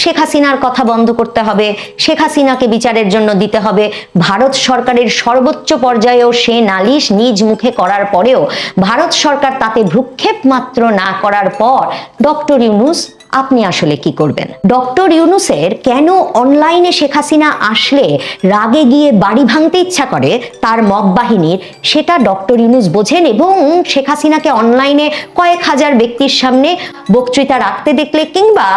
শেখ হাসিনার কথা বন্ধ করতে হবে। শেখ হাসিনাকে বিচারের জন্য দিতে হবে। ভারত সরকারের সর্বোচ্চ পর্যায়েও সে নালিশ নিজ মুখে করার পরেও, ভারত সরকার তাতে ভ্রুক্ষেপ মাত্র না করার পর, ডক্টর ইউনুস আপনি আসলে কি করবেন? ডক্টর ইউনুসের কেন অনলাইনে শেখ হাসিনা আসলে রাগে গিয়ে বাড়ি ভাঙতে ইচ্ছা করে, তার মব বাহিনীর, সেটা ডক্টর ইউনুস বোঝেন এবং শেখ হাসিনাকে অনলাইনে কয়েক হাজার ব্যক্তির সামনে বক্তৃতা রাখতে দেখলে কিংবা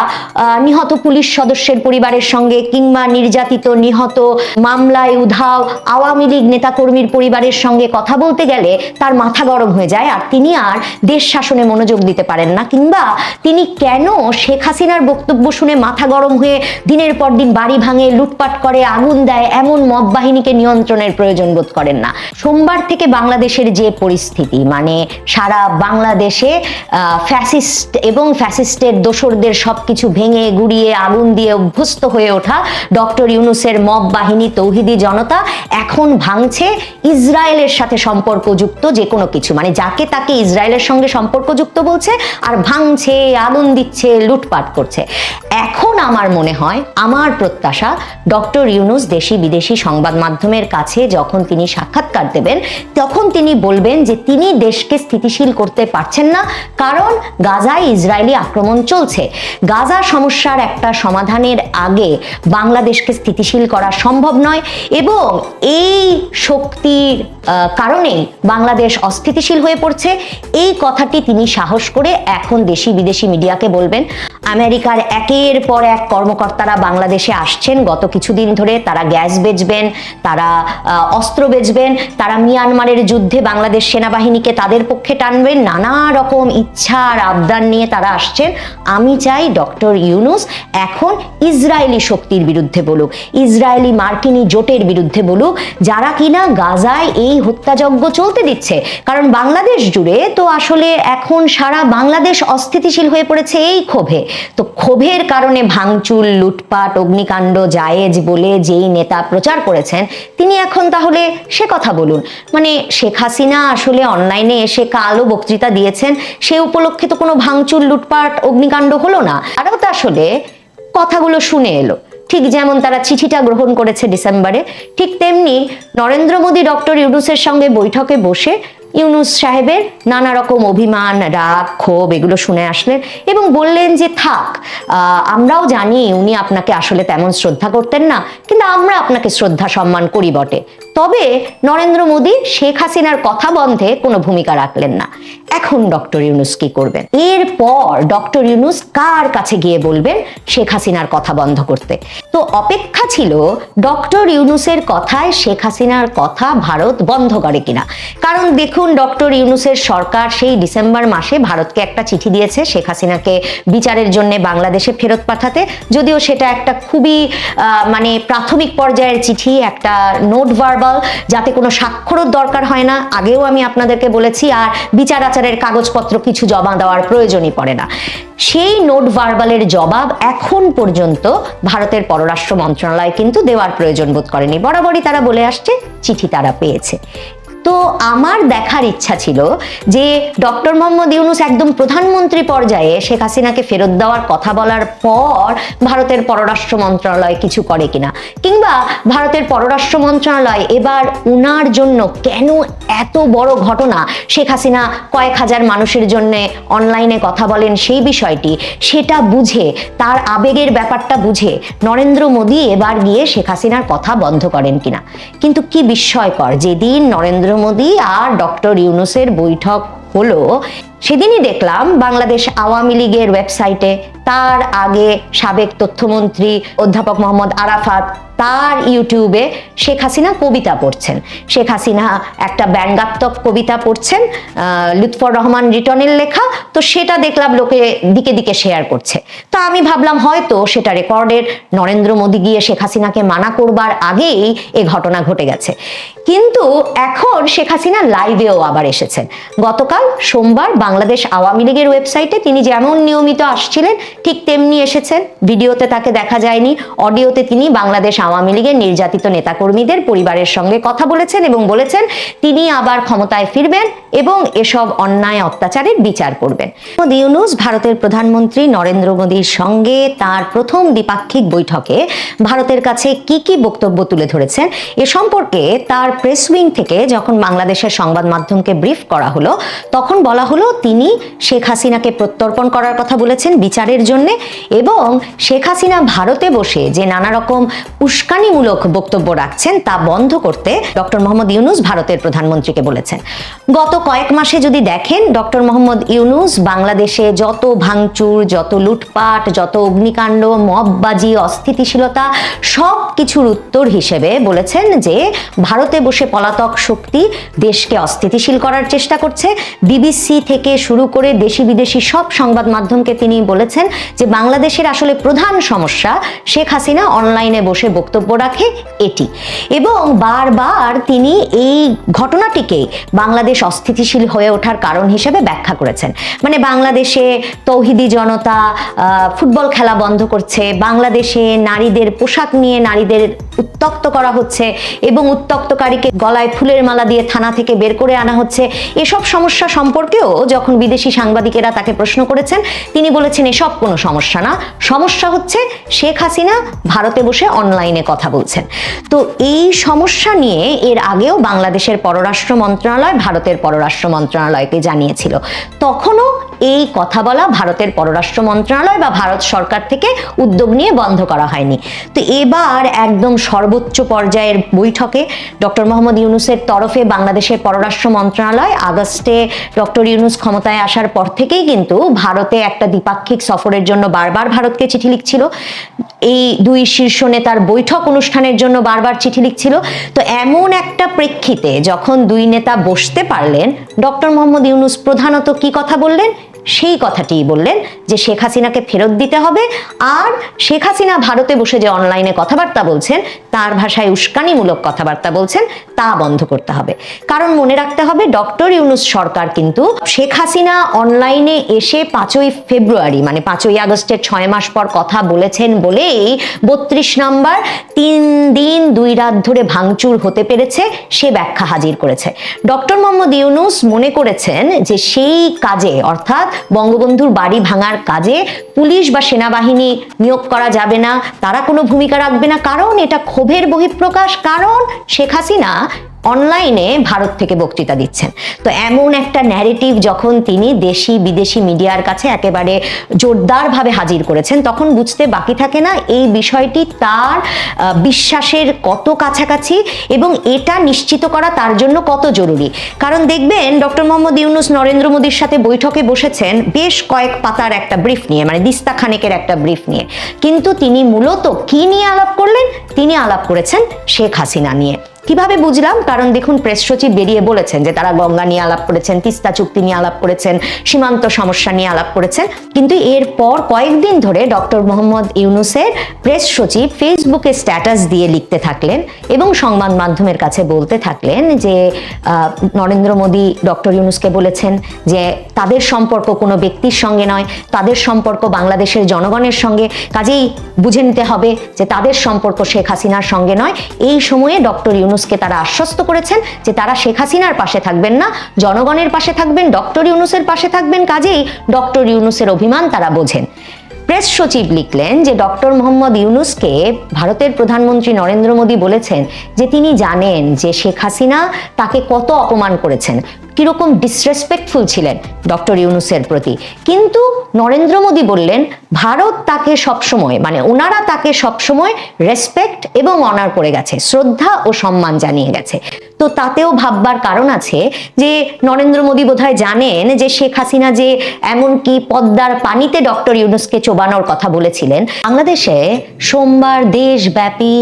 নিহত পুলিশ সদস্যের পরিবারের সঙ্গে কিংবা নির্যাতিত, নিহত, মামলায় উধাও আওয়ামী লীগ নেতাকর্মীর পরিবারের সঙ্গে কথা বলতে গেলে তার মাথা গরম হয়ে যায়। আর তিনি আর দেশ শাসনে মনোযোগ দিতে পারেন না কিংবা তিনি কেন শেখ হাসিনার বক্তব্য শুনে মাথা গরম হয়ে দিনের পর দিন বাড়ি ভাঙে, লুটপাট করে, আগুন দেয়, এমন মব বাহিনীকে নিয়ন্ত্রণের প্রয়োজন বোধ করেন না। সোমবার থেকে বাংলাদেশের যে পরিস্থিতি মানে সারা বাংলাদেশে ফ্যাসিস্ট এবং ফ্যাসিস্টের দোসরদের সবকিছু ভেঙে, গুড়িয়ে, আগুন দিয়ে অভ্যস্ত হয়ে ওঠা ডক্টর ইউনুসের মব বাহিনী তৌহিদি জনতা এখন ভাঙছে ইসরায়েলের সাথে সম্পর্কযুক্ত যে কোনো কিছু। মানে যাকে তাকে ইসরায়েলের সঙ্গে সম্পর্কযুক্ত বলছে, আর ভাঙছে, আগুন দিচ্ছে লুটপাট করছে। এখন আমার মনে হয়, আমার প্রত্যাশা, ডক্টর ইউনুস দেশি বিদেশি সংবাদ মাধ্যমের কাছে যখন তিনি সাক্ষাৎকার দেবেন, তখন তিনি বলবেন যে তিনি দেশকে স্থিতিশীল করতে পারছেন না, কারণ গাজায় ইসরায়েলি আক্রমণ চলছে। গাজা সমস্যার একটা সমাধানের আগে বাংলাদেশকে স্থিতিশীল করা সম্ভব নয় এবং এই শক্তির কারণেই বাংলাদেশ অস্থিতিশীল হয়ে পড়ছে। এই কথাটি তিনি সাহস করে এখন দেশি বিদেশি মিডিয়াকে বলবেন আমেরিকার একের পর এক কর্মকর্তারা বাংলাদেশে আসছেন। গত কিছুদিন ধরে তারা গ্যাস বেচবেন, তারা অস্ত্র বেচবেন, তারা মিয়ানমারের যুদ্ধে বাংলাদেশ সেনাবাহিনীকে তাদের পক্ষে টানবেন। নানা রকম ইচ্ছা আর আবদার নিয়ে তারা আসছেন। আমি চাই ডক্টর ইউনুস এখন ইসরায়েলি শক্তির বিরুদ্ধে বলুক, ইসরায়েলি মার্কিনী জোটের বিরুদ্ধে বলুক, যারা কিনা গাজায় এই হত্যাযজ্ঞ চলতে দিচ্ছে। কারণ বাংলাদেশ জুড়ে তো আসলে এখন সারা বাংলাদেশ অস্থিতিশীল হয়ে পড়েছে এই ক্ষোভে। তো ক্ষোভের কারণে ভাঙচুর, লুটপাট, অগ্নিকাণ্ড, জায়েজ বলে যেই নেতা প্রচার করেছেন, তিনি এখন তাহলে সে কথা বলুন। মানে শেখ হাসিনা আসলে অনলাইনে এসে কালো বক্তৃতা দিয়েছেন, সে উপলক্ষে তো কোনো ভাঙচুর, লুটপাট, অগ্নিকাণ্ড হলো না। আরও তো আসলে কথাগুলো শুনে এলো। ঠিক যেমন তারা চিঠিটা গ্রহণ করেছে ডিসেম্বরে, ঠিক তেমনি নরেন্দ্র মোদী ডক্টর ইউনুসের সঙ্গে বৈঠকে বসে ইউনুস সাহেবের নানা রকম অভিমান, রাগ, ক্ষোভ এগুলো শুনে আসলেন এবং বললেন যে, থাক আমরাও জানি উনি আপনাকে আসলে তেমন শ্রদ্ধা করতেন না, কিন্তু আমরা আপনাকে শ্রদ্ধা সম্মান করি বটে। তবে নরেন্দ্র মোদী শেখ হাসিনার কথা বন্ধে কোনো ভূমিকা রাখলেন না। এখন ডক্টর ইউনুস কি করবেন? এরপর ডক্টর ইউনুস কার কাছে গিয়ে বলবেন শেখ হাসিনার কথা বন্ধ করতে? তো অপেক্ষা ছিল ডক্টর ইউনুসের কথায় শেখ হাসিনার কথা ভারত বন্ধ করে কিনা। কারণ দেখুন, ডক্টর ইউনুসের সরকার সেই ডিসেম্বর মাসে ভারতকে একটা চিঠি দিয়েছে শেখ হাসিনাকে বিচারের জন্য বাংলাদেশে ফেরত পাঠাতে। যদিও সেটা একটা খুবই মানে প্রাথমিক পর্যায়ের চিঠি, একটা নোট ভার্বাল যাতে কোনো স্বাক্ষরও দরকার হয় না, আগেও আমি আপনাদেরকে বলেছি, আর বিচার আচারের কাগজপত্র কিছু জমা দেওয়ার প্রয়োজনই পড়ে না। সেই নোট ভার্বালের জবাব এখন পর্যন্ত ভারতের পররাষ্ট্র মন্ত্রণালয় কিন্তু দেওয়ার প্রয়োজন বোধ করেনি। বরাবরই তারা বলে আসছে, চিঠি তারা পেয়েছে। তো আমার দেখার ইচ্ছা ছিল যে ডক্টর মোহাম্মদ ইউনুস একদম প্রধানমন্ত্রী পর্যায়ে শেখ হাসিনাকে ফেরত দেওয়ার কথা বলার পর ভারতের পররাষ্ট্র মন্ত্রণালয় কিছু করে কিনা। কিংবা ভারতের পররাষ্ট্র মন্ত্রণালয় এবার উনার জন্য কেন এত বড় ঘটনা? শেখ হাসিনা কয়েক হাজার মানুষের জন্য অনলাইনে কথা বলেন সেই বিষয়টি, সেটা বুঝে, তার আবেগের ব্যাপারটা বুঝে নরেন্দ্র মোদী এবার গিয়ে শেখ হাসিনার কথা বন্ধ করেন কিনা। কিন্তু কি বিস্ময়কর, যেদিন নরেন্দ্র মোদী আর ডক্টর ইউনুসের বৈঠক হলো সেদিনই দেখলাম বাংলাদেশ আওয়ামী লীগের ওয়েবসাইটে তার আগে সাবেক তথ্যমন্ত্রী অধ্যাপক মোহাম্মদ আরাফাত তার ইউটিউবে শেখ হাসিনা কবিতা পড়ছেন। শেখ হাসিনা একটা ব্যঙ্গাত্মক কবিতা পড়ছেন লুৎফর রহমান রিটনের লেখা। তো সেটা দেখলাম লোকে দিকে দিকে শেয়ার করছে। তো আমি ভাবলাম হয়তো সেটা রেকর্ডের নরেন্দ্র মোদী গিয়ে শেখ হাসিনাকে মানা করবার আগেই এ ঘটনা ঘটে গেছে। কিন্তু এখন শেখ হাসিনা লাইভেও আবার এসেছেন। গতকাল সোমবার বাংলাদেশ আওয়ামী লীগের ওয়েবসাইটে তিনি যেমন নিয়মিত আসছিলেন, ঠিক তেমনি এসেছেন। ভিডিওতে তাকে দেখা যায়নি, অডিওতে তিনি বাংলাদেশ আওয়ামী লীগের নির্যাতিত নেতাকর্মীদের পরিবারের সঙ্গে কথা বলেছেন এবং বলেছেন, তিনি আবার ক্ষমতায় ফিরবেন এবং এসব অন্যায় অত্যাচারের বিচার করবেন। মোদী ইউনুস ভারতের প্রধানমন্ত্রী নরেন্দ্র মোদীর সঙ্গে তার প্রথম দ্বিপাক্ষিক বৈঠকে ভারতের কাছে কি কি বক্তব্য তুলে ধরেছেন, এ সম্পর্কে তার প্রেস উইং থেকে যখন বাংলাদেশের সংবাদ মাধ্যমকে ব্রিফ করা হলো, তখন বলা হলো তিনি শেখ হাসিনাকে প্রত্যর্পণ করার কথা বলেছেন বিচারের জন্য এবং শেখ হাসিনা ভারতে বসে যে নানা রকম উস্কানিমূলক বক্তব্য রাখছেন তা বন্ধ করতে ডক্টর মোহাম্মদ ইউনুস ভারতের প্রধানমন্ত্রীকে বলেছেন। গত কয়েক মাসে যদি দেখেন ডক্টর মোহাম্মদ ইউনুস বাংলাদেশে যত ভাঙচুর, যত লুটপাট, যত অগ্নিকাণ্ড মববাজি অস্থিতিশীলতা সব কিছুর উত্তর হিসেবে বলেছেন যে ভারতে বসে পলাতক শক্তি দেশকে অস্থিতিশীল করার চেষ্টা করছে। বিবিসি থেকে শুরু করে দেশি বিদেশি সব সংবাদ মাধ্যমকে তিনি বলেছেন যে বাংলাদেশের আসলে প্রধান সমস্যা শেখ হাসিনা অনলাইনে বসে বক্তব্য রাখে এটি। এবং বারবার তিনি এই ঘটনাটিকে বাংলাদেশ অস্থিতিশীল হয়ে ওঠার কারণ হিসেবে ব্যাখ্যা করেছেন। মানে বাংলাদেশে তৌহিদি জনতা ফুটবল খেলা বন্ধ করছে, বাংলাদেশে নারীদের পোশাক নিয়ে নারীদের উত্তক্ত করা হচ্ছে এবং উত্তক্তকারীকে গলায় ফুলের মালা দিয়ে থানা থেকে বের করে আনা হচ্ছে। এসব সমস্যা সম্পর্কেও যখন বিদেশি সাংবাদিকেরা তাকে প্রশ্ন করেছেন, তিনি বলেছেন, এসব কোনো সমস্যা না। সমস্যা হচ্ছে শেখ হাসিনা ভারতে বসে অনলাইনে কথা বলছেন। তো এই সমস্যা নিয়ে এর আগেও বাংলাদেশের পররাষ্ট্র মন্ত্রণালয় ভারতের পররাষ্ট্র মন্ত্রণালয়কে জানিয়েছিল। তখনও এই কথা বলা ভারতের পররাষ্ট্র মন্ত্রণালয় বা ভারত সরকার থেকে উদ্যোগ নিয়ে বন্ধ করা হয়নি। তো এবার একদম সর্বোচ্চ পর্যায়ের বৈঠকে ডক্টর মোহাম্মদ ইউনুসের তরফে বাংলাদেশের পররাষ্ট্র মন্ত্রণালয় আগস্টে ডক্টর ইউনুস ক্ষমতায় আসার পর থেকেই কিন্তু ভারতে একটা দ্বিপাক্ষিক সফরের জন্য বারবার ভারতকে চিঠি লিখছিল। এই দুই শীর্ষ নেতার বৈঠক অনুষ্ঠানের জন্য বারবার চিঠি লিখছিল। তো এমন একটা প্রেক্ষিতে যখন দুই নেতা বসতে পারলেন, ডক্টর মোহাম্মদ ইউনুস প্রধানত কি কথা বললেন? সেই কথাটিই বললেন যে শেখ হাসিনাকে ফেরত দিতে হবে আর শেখ হাসিনা ভারতে বসে যে অনলাইনে কথাবার্তা বলছেন, তার ভাষায় উস্কানিমূলক কথাবার্তা বলছেন, তা বন্ধ করতে হবে। কারণ মনে রাখতে হবে ডক্টর ইউনুস সরকার কিন্তু শেখ হাসিনা অনলাইনে এসে পাঁচই ফেব্রুয়ারি মানে পাঁচই আগস্টের ছয় মাস পর কথা বলেছেন বলেই বত্রিশ নাম্বার তিন দিন দুই রাত ধরে ভাঙচুর হতে পেরেছে, সে ব্যাখ্যা হাজির করেছে। ডক্টর মোহাম্মদ ইউনুস মনে করেছেন যে সেই কাজে, অর্থাৎ বঙ্গবন্ধুর বাড়ি ভাঙার কাজে পুলিশ বা সেনাবাহিনী নিয়োগ করা যাবে না, তারা কোনো ভূমিকা রাখবে না। কারণ এটা ক্ষোভের বহিঃপ্রকাশ। কারণ শেখ হাসিনা অনলাইনে ভারত থেকে বক্তৃতা দিচ্ছেন। তো এমন একটা ন্যারেটিভ যখন তিনি দেশি, বিদেশি মিডিয়ার কাছে একেবারে জোরদারভাবে হাজির করেছেন, তখন বুঝতে বাকি থাকে না এই বিষয়টি তার বিশ্বাসের কত কাছাকাছি এবং এটা নিশ্চিত করা তার জন্য কত জরুরি। কারণ দেখবেন, ডক্টর মোহাম্মদ ইউনুস নরেন্দ্র মোদীর সাথে বৈঠকে বসেছেন বেশ কয়েক পাতার একটা ব্রিফ নিয়ে মানে দিস্তা খানেকের একটা ব্রিফ নিয়ে। কিন্তু তিনি মূলত কি নিয়ে আলাপ করলেন? তিনি আলাপ করেছেন শেখ হাসিনা নিয়ে। কীভাবে বুঝলাম? কারণ দেখুন, প্রেস সচিব বেরিয়ে বলেছেন যে তারা গঙ্গা নিয়ে আলাপ করেছেন, তিস্তা চুক্তি নিয়ে আলাপ করেছেন, সীমান্ত সমস্যা নিয়ে আলাপ করেছেন। কিন্তু এরপর কয়েকদিন ধরে ডক্টর মোহাম্মদ ইউনুসের প্রেস সচিব ফেসবুকে স্ট্যাটাস দিয়ে লিখতে থাকলেন এবং সংবাদ মাধ্যমের কাছে বলতে থাকলেন যে নরেন্দ্র মোদী, ডক্টর ইউনুসকে বলেছেন যে, তাদের সম্পর্ক কোনো ব্যক্তির সঙ্গে নয়, তাদের সম্পর্ক বাংলাদেশের জনগণের সঙ্গে। কাজেই বুঝে নিতে হবে যে, তাদের সম্পর্ক শেখ হাসিনার সঙ্গে নয়। এই সময়ে ডক্টর ইউনুসকে তারা আশ্বস্ত করেছেন যে তারা শেখ হাসিনার পাশে থাকবেন না, জনগণের পাশে থাকবেন, ডক্টর ইউনুসের পাশে থাকবেন, কাজেই ডক্টর ইউনুসের অভিমান তারা বোঝেন। প্রেস সচিব লিখলেন যে ডক্টর মোহাম্মদ ইউনুসকে ভারতের প্রধানমন্ত্রী নরেন্দ্র মোদী বলেছেন যে তিনি জানেন যে শেখ হাসিনা তাকে কত অপমান করেছেন, কীরকম ডিসরেসপেক্টফুল ছিলেন ডক্টর ইউনুসের প্রতি। কিন্তু নরেন্দ্র মোদী বললেন ভারত তাকে সবসময় মানে ওনারা তাকে সবসময় রেসপেক্ট এবং অনার করে গেছে, শ্রদ্ধা ও সম্মান জানিয়ে গেছে। তো তাতেও ভাববার কারণ আছে যে, নরেন্দ্র মোদী বোধহয় জানেন যে শেখ হাসিনা যে এমনকি পদ্মার পানিতে ডক্টর ইউনুসকে চোবানোর কথা বলেছিলেন, বাংলাদেশে সোমবার দেশব্যাপী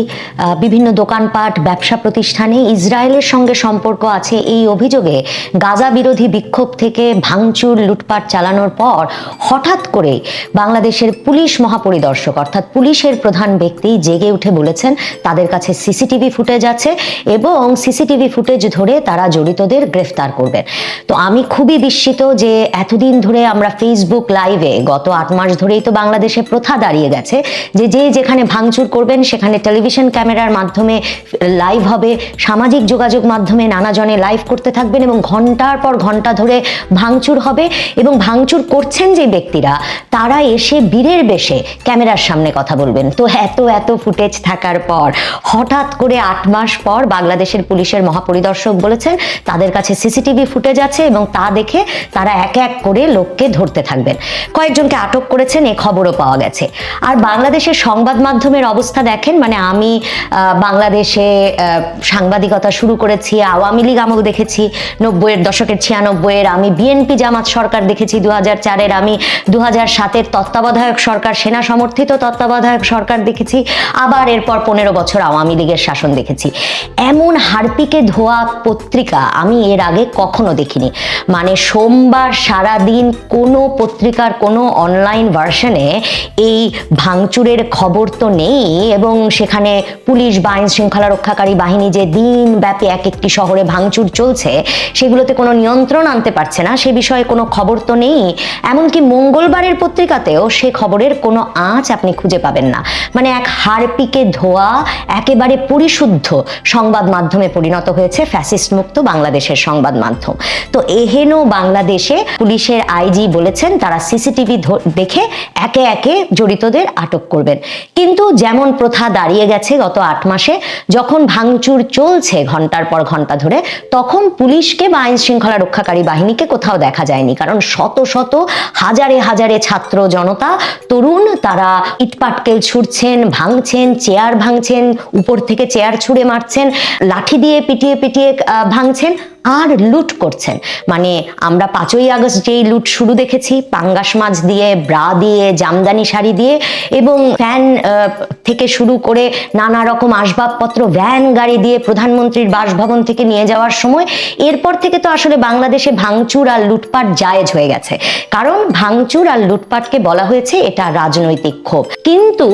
বিভিন্ন দোকানপাট, ব্যবসা প্রতিষ্ঠানে ইসরায়েলের সঙ্গে সম্পর্ক আছে। এই অভিযোগে গাজা বিরোধী বিক্ষোভ থেকে ভাঙচুর, লুটপাট চালানোর পর হঠাৎ করে বাংলাদেশ বাংলাদেশের পুলিশ মহাপরিদর্শক, অর্থাৎ পুলিশের প্রধান ব্যক্তি জেগে উঠে বলেছেন, তাদের কাছে সিসিটিভি ফুটেজ আছে এবং সিসিটিভি ফুটেজ ধরে তারা জড়িতদের গ্রেফতার করবেন তো আমি খুবই বিস্মিত যে এতদিন ধরে আমরা ফেসবুক লাইভে গত আট মাস ধরেই তো বাংলাদেশে প্রথা দাঁড়িয়ে গেছে যে যে যেখানে ভাঙচুর করবেন, সেখানে টেলিভিশন ক্যামেরার মাধ্যমে লাইভ হবে, সামাজিক যোগাযোগ মাধ্যমে নানা জনে লাইভ করতে থাকবেন এবং ঘণ্টার পর ঘণ্টা ধরে ভাঙচুর হবে এবং ভাঙচুর করছেন যে ব্যক্তিরা, তারা এসে বীরের বেশে ক্যামেরার সামনে কথা বলবেন। তো এত এত ফুটেজ থাকার পর, হঠাৎ করে আট মাস পর বাংলাদেশের পুলিশের মহাপরিদর্শক বলেছেন, তাদের কাছে সিসিটিভি ফুটেজ আছে এবং তা দেখে তারা এক এক করে লোককে ধরতে থাকবেন। কয়েকজনকে আটক করেছেন, এ খবরও পাওয়া গেছে। আর বাংলাদেশের সংবাদ মাধ্যমের অবস্থা দেখেন মানে আমি বাংলাদেশে সাংবাদিকতা শুরু করেছি, আওয়ামী লীগ আমল দেখেছি, নব্বইয়ের দশকের ছিয়ানব্বইয়ের, আমি বিএনপি জামাত সরকার দেখেছি দু হাজার চারের, আমি দু হাজার সাতের তত্ত্বাবধায়ক সরকার, সেনা সমর্থিত তত্ত্বাবধায়ক সরকার দেখেছি। আবার এরপর পনেরো বছর আওয়ামী লীগের শাসন দেখেছি। এমন হারপিকে ধোয়া পত্রিকা আমি এর আগে কখনো দেখিনি। মানে সোমবার সারাদিন কোনো পত্রিকার কোনো অনলাইন ভার্সনে এই ভাঙচুরের খবর তো নেই এবং সেখানে পুলিশ বা আইন শৃঙ্খলা রক্ষাকারী বাহিনী যে দিন ব্যাপী এক একটি শহরে ভাঙচুর চলছে, সেগুলোতে কোনো নিয়ন্ত্রণ আনতে পারছে না, সে বিষয়ে কোনো খবর তো নেই। এমনকি মঙ্গলবারের পত্রিকাতেও সে খবরের কোনো আঁচ আপনি খুঁজে পাবেন না। মানে এক হারপিকে ধোয়া, একেবারে পরিশুদ্ধ সংবাদ মাধ্যমে পরিণত হয়েছে ফ্যাসিস্ট মুক্ত বাংলাদেশের সংবাদ মাধ্যম। তো এহেন বাংলাদেশে পুলিশের আইজি বলেছেন, তারা সিসিটিভি দেখে একে একে জড়িতদের আটক করবেন। কিন্তু যেমন প্রথা দাঁড়িয়ে গেছে গত আট মাসে, যখন ভাঙচুর চলছে ঘণ্টার পর ঘণ্টা ধরে, তখন পুলিশকে বা আইন শৃঙ্খলা রক্ষাকারী বাহিনীকে কোথাও দেখা যায়নি। কারণ শত শত, হাজারে হাজারে ছাত্র জনতা তরুণ, তারা ইটপাটকেল ছুটছেন ভাঙছেন, চেয়ার ভাঙছেন, উপর থেকে চেয়ার ছুঁড়ে মারছেন, লাঠি দিয়ে পিটিয়ে পিটিয়ে ভাঙছেন। আর লুট করছেন। মানে আমরা পাঁচই আগস্ট যেই লুট শুরু দেখেছি, পাঙ্গাস মাছ দিয়ে, ব্রা দিয়ে, জামদানি শাড়ি দিয়ে এবং ফ্যান থেকে শুরু করে নানা রকম আসবাবপত্র, ভ্যান, গাড়ি দিয়ে প্রধানমন্ত্রীর বাসভবন থেকে নিয়ে যাওয়ার সময় এরপর থেকে তো আসলে বাংলাদেশে ভাঙচুর আর লুটপাট জায়েজ হয়ে গেছে। কারণ ভাঙচুর আর লুটপাটকে বলা হয়েছে এটা রাজনৈতিক ক্ষোভ। কিন্তু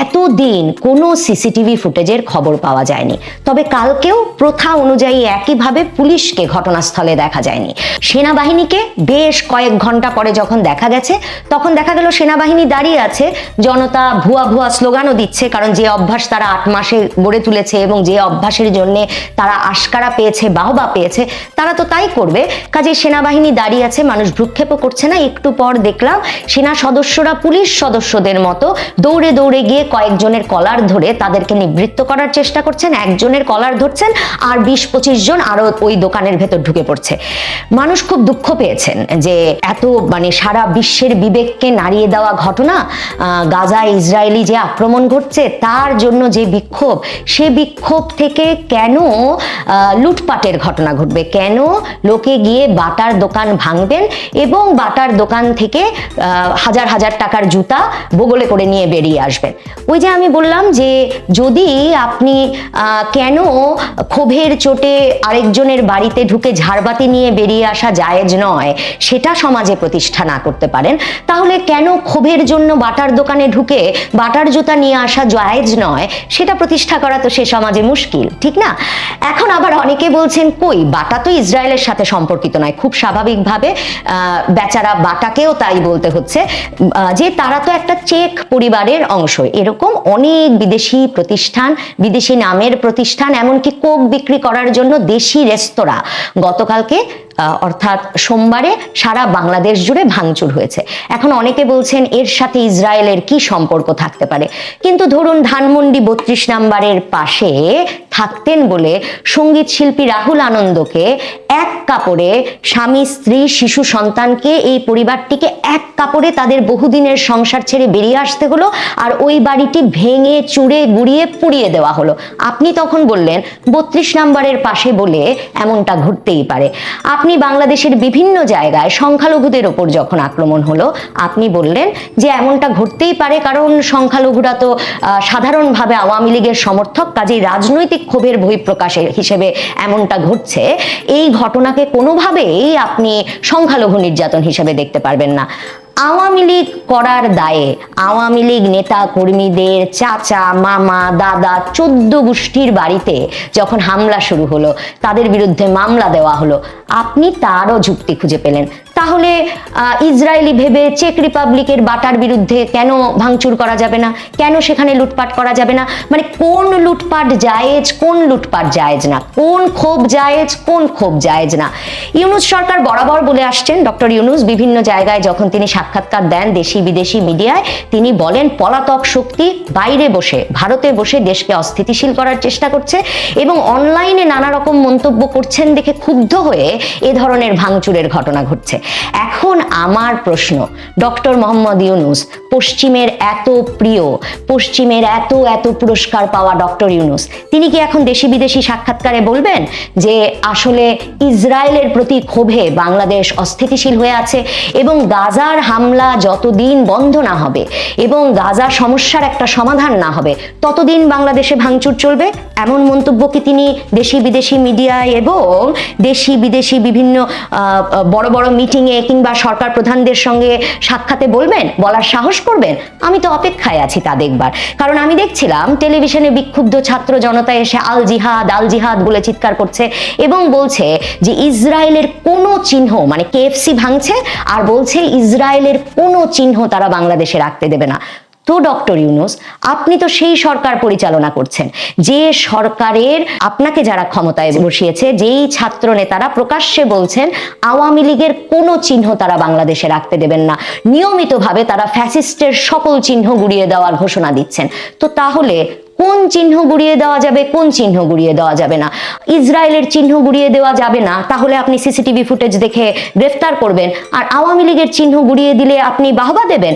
এতদিন কোনো সিসিটিভি ফুটেজের খবর পাওয়া যায়নি। তবে কালকেও প্রথা অনুযায়ী একইভাবে পুলিশকে ঘটনাস্থলে দেখা যায়নি। সেনাবাহিনীকে বেশ কয়েক ঘণ্টা পরে যখন দেখা গেছে, তখন দেখা গেল সেনাবাহিনী দাঁড়িয়ে আছে। জনতা ভুয়া ভুয়া স্লোগানও দিচ্ছে, কারণ যে অভ্যাস তারা আট মাসে গড়ে তুলেছে এবং যে অভ্যাসের জন্য তারা আশকারা পেয়েছে, বাহবা পেয়েছে, তারা তো তাই করবে। কাজে সেনাবাহিনী দাঁড়িয়ে আছে, মানুষ ভ্রুক্ষেপও করছে না। একটু পর দেখলাম, সেনা সদস্যরা পুলিশ সদস্যদের মতো দৌড়ে দৌড়ে গিয়ে কয়েকজনের কলার ধরে তাদেরকে নিবৃত্ত করার চেষ্টা করছেন। একজনের কলার ধরছেন আর বিশ পঁচিশ জন আরও ওই দোকানের ভেতর ঢুকে পড়ছে। মানুষ খুব দুঃখ পেয়েছেন যে এত মানে সারা বিশ্বের বিবেককে নাড়িয়ে দেওয়া ঘটনা গাজা, ইসরায়েলি যে আক্রমণ ঘটছে, তার জন্য যে বিক্ষোভ, সে বিক্ষোভ থেকে কেন লুটপাটের ঘটনা ঘটবে? কেন লোকে গিয়ে বাটার দোকান ভাঙবেন এবং বাটার দোকান থেকে হাজার হাজার টাকার জুতা বগলে করে নিয়ে বেরিয়ে আসবেন? ওই যে আমি বললাম যে যদি আপনি কেন ক্ষোভের চোটে আরেকজনের বাড়িতে ঢুকে ঝাড়বাতি নিয়ে বেরিয়ে আসা জায়েজ নয়, সেটা সমাজে প্রতিষ্ঠা না করতে পারেন, তাহলে কেন ক্ষোভের জন্য বাটার দোকানে ঢুকে বাটার জুতা নিয়ে আসা জায়েজ নয়, সেটা প্রতিষ্ঠা করা তো সে সমাজে মুশকিল, ঠিক না? এখন আবার অনেকে বলছেন, কই, বাটা তো ইসরায়েলের সাথে সম্পর্কিত নয়, খুব স্বাভাবিকভাবে বেচারা বাটাকেও তাই বলতে হচ্ছে যে তারা তো একটা চেক পরিবারের অংশ এরকম অনেক বিদেশি প্রতিষ্ঠান, বিদেশি নামের প্রতিষ্ঠান, এমনকি কোক বিক্রি করার জন্য দেশি রেস্তোরাঁ। গতকালকে অর্থাৎ সোমবারে সারা বাংলাদেশ জুড়ে ভাঙচুর হয়েছে। এখন অনেকে বলছেন, এর সাথে ইসরায়েলের কি সম্পর্ক থাকতে পারে? কিন্তু ধরুন, ধানমন্ডি বত্রিশ নাম্বারের পাশে থাকতেন বলে সংগীত শিল্পী রাহুল আনন্দকে এক কাপড়ে স্বামী, স্ত্রী, শিশু, সন্তানকে এই পরিবারটিকে এক কাপড়ে তাদের বহুদিনের সংসার ছেড়ে বেরিয়ে আসতে হলো আর ওই বাড়িটি ভেঙে, চুড়ে, গুড়িয়ে, পুড়িয়ে দেওয়া হলো। আপনি তখন বললেন, বত্রিশ নাম্বারের পাশে বলে এমনটা ঘটতেই পারে। আপনি বাংলাদেশের বিভিন্ন জায়গায় সংখ্যালঘুদের ওপর যখন আক্রমণ হলো, আপনি বললেন যে এমনটা ঘটতেই পারে, কারণ সংখ্যালঘুরা তো সাধারণভাবে আওয়ামী লীগের সমর্থক, কাজেই রাজনৈতিক ক্ষোভের বহিঃপ্রকাশের হিসেবে এমনটা ঘটছে। এই ঘটনাকে কোনোভাবেই আপনি সংখ্যালঘু নির্যাতন হিসেবে দেখতে পারবেন না। আওয়ামী লীগ করার দায়ে আওয়ামী লীগ নেতা কর্মীদের চাচা, মামা, দাদা চোদ্দ গোষ্ঠীর বাড়িতে যখন হামলা শুরু হলো, তাদের বিরুদ্ধে মামলা দেওয়া হলো, আপনি তারও যুক্তি খুঁজে পেলেন। তাহলে ইসরায়েলি ভেবে চেক রিপাবলিকের বাটার বিরুদ্ধে কেন ভাঙচুর করা যাবে না? কেন সেখানে লুটপাট করা যাবে না? মানে কোন লুটপাট জায়েজ, কোন লুটপাট জায়েজ না? কোন ক্ষোভ জায়েজ, কোন ক্ষোভ জায়েজ না? ইউনুস সরকার বরাবর বলে আসছেন, ডক্টর ইউনুস বিভিন্ন জায়গায় যখন তিনি সাক্ষাৎকার দেন দেশি বিদেশি মিডিয়ায়, তিনি বলেন, পলাতক শক্তি বাইরে বসে, ভারতে বসে দেশকে অস্থিতিশীল করার চেষ্টা করছে এবং অনলাইনে নানা রকম মন্তব্য করছেন দেখে ক্ষুব্ধ হয়ে এ ধরনের ভাঙচুরের ঘটনা ঘটছে। এখন আমার প্রশ্ন, ডক্টর মোহাম্মদ ইউনুস, পশ্চিমের এত প্রিয়, পশ্চিমের এত এত পুরস্কার পাওয়া ডক্টর ইউনুস, তিনি কি এখন দেশি বিদেশি সাক্ষাৎকারে বলবেন যে আসলে ইসরায়েলের প্রতি ক্ষোভে বাংলাদেশ অস্থিতিশীল হয়ে আছে এবং গাজার হামলা যতদিন বন্ধ না হবে এবং গাজার সমস্যার একটা সমাধান না হবে, ততদিন বাংলাদেশে ভাঙচুর চলবে? এমন মন্তব্য কি তিনি দেশি বিদেশি মিডিয়ায় এবং দেশি বিদেশি বিভিন্ন বড় বড় মিটিংয়ে কিংবা সরকার প্রধানদের সঙ্গে সাক্ষাতে বলবেন, বলার সাহস করবেন, আমি তো অপেক্ষায় আছি তা দেখবার। কারণ আমি দেখছিলাম, টেলিভিশনে বিক্ষুব্ধ ছাত্র জনতা এসে আল জিহাদ আল জিহাদ বলে চিৎকার করছে এবং বলছে যে ইসরায়েলের কোনো চিহ্ন মানে কেএফসি ভাঙছে, আর বলছে ইসরায়েলের কোনো চিহ্ন তারা বাংলাদেশে রাখতে দেবে না। তো ডক্টর ইউনুস, আপনি তো সেই সরকার পরিচালনা করছেন। যে সরকারের আপনাকে যারা ক্ষমতায় বসিয়েছে, যেই ছাত্র নেতারা প্রকাশ্যে বলছেন, আওয়ামী লীগের কোনো চিহ্ন তারা বাংলাদেশে রাখতে দেবেন না। নিয়মিতভাবে তারা ফ্যাসিস্টের সকল চিহ্ন গুড়িয়ে দেওয়ার ঘোষণা দিচ্ছেন। তো তাহলে কোন চিহ্ন গুড়িয়ে দেওয়া যাবে, কোন চিহ্ন গুড়িয়ে দেওয়া যাবে না? ইসরায়েলের চিহ্ন গুড়িয়ে দেওয়া যাবে না, তাহলে আপনি সিসিটিভি ফুটেজ দেখে গ্রেফতার করবেন। আর আওয়ামী লীগের চিহ্ন গুড়িয়ে দিলে আপনি বাহবা দেবেন।